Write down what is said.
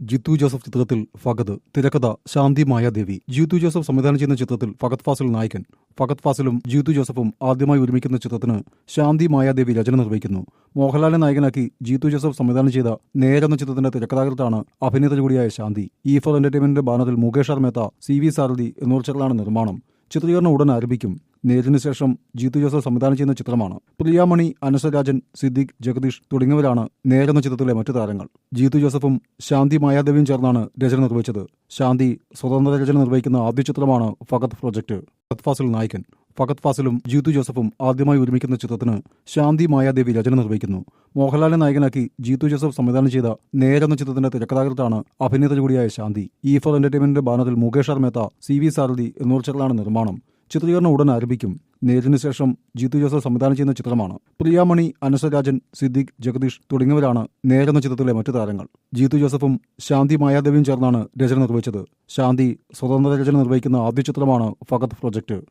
Jithu Joseph ചിത്രത്തിൽ ഫഗത് തിരക്കഥ ശാന്തി Mayadevi. Jithu Joseph സംവിധാനം ചെയ്യുന്ന ചിത്രത്തിൽ ഫഗത് ഫാസിൽ നായകൻ. ഫഗത് ഫാസിലും ജിത്തു ജോസഫും ആദ്യമായി ഒരുമിക്കുന്ന ചിത്രത്തിന് ശാന്തി മായാദേവി രചന നിർവഹിക്കുന്നു. മോഹൻലാലിനെ നായകനാക്കി ജിത്തു ജോസഫ് സംവിധാനം ചെയ്ത നേരെന്ന ചിത്രത്തിന്റെ തിരക്കഥാകൃത്താണ് അഭിനേത കൂടിയായ ശാന്തി. ഇ ഫോർ എന്റർടൈൻമെന്റിന്റെ ബാനറിൽ Mukesh R Mehta C V Sarathy എന്നിവർ ചേർന്നാണ് നിർമ്മാണം. ചിത്രീകരണം ഉടൻ ആരംഭിക്കും നേരിന് ശേഷം ജീത്തു ജോസഫ് സംവിധാനം ചെയ്യുന്ന ചിത്രമാണ്. പ്രിയാമണി അനസരാജൻ സിദ്ദിഖ് ജഗദീഷ് തുടങ്ങിയവരാണ് നേരെന്ന ചിത്രത്തിലെ മറ്റു താരങ്ങൾ. ജീത്തു ജോസഫും ശാന്തി മായാദേവിയും ചേർന്നാണ് രചന നിർവഹിച്ചത്. ശാന്തി സ്വതന്ത്ര രചന നിർവഹിക്കുന്ന ആദ്യ ചിത്രമാണ് ഫഗത് പ്രൊജക്ട്. ഫാസിൽ നായകൻ. ഫഗത് ഫാസിലും ജീതു ജോസഫും ആദ്യമായി ഒരുമിക്കുന്ന ചിത്രത്തിന് ശാന്തി മായാദേവി രചന നിർവഹിക്കുന്നു. മോഹൻലാലിനെ നായകനാക്കി ജീതു ജോസഫ് സംവിധാനം ചെയ്ത നേരെന്ന ചിത്രത്തിന്റെ തിരക്കഥാകൃത്താണ് അഭിനേത കൂടിയായ ശാന്തി. ഇ ഫോർ എന്റർടൈൻമെന്റിന്റെ ബാനറിൽ മുകേഷ് മേത്ത സി വി സാരഥി എന്നിവർ ചേർന്നാണ് നിർമ്മാണം. ചിത്രീകരണം ഉടൻ ആരംഭിക്കും. നേരിന് ശേഷം ജീത്തു ജോസഫ് സംവിധാനം ചെയ്യുന്ന ചിത്രമാണ്. പ്രിയാമണി അനസരാജൻ സിദ്ദിഖ് ജഗദീഷ് തുടങ്ങിയവരാണ് നേരെന്ന ചിത്രത്തിലെ മറ്റു താരങ്ങൾ. ജീത്തു ജോസഫും ശാന്തി മായാദേവിയും ചേർന്നാണ് രചന നിർവഹിച്ചത്. ശാന്തി സ്വതന്ത്ര രചന നിർവഹിക്കുന്ന ആദ്യ ചിത്രമാണ് ഫഗത് പ്രൊജക്ട്.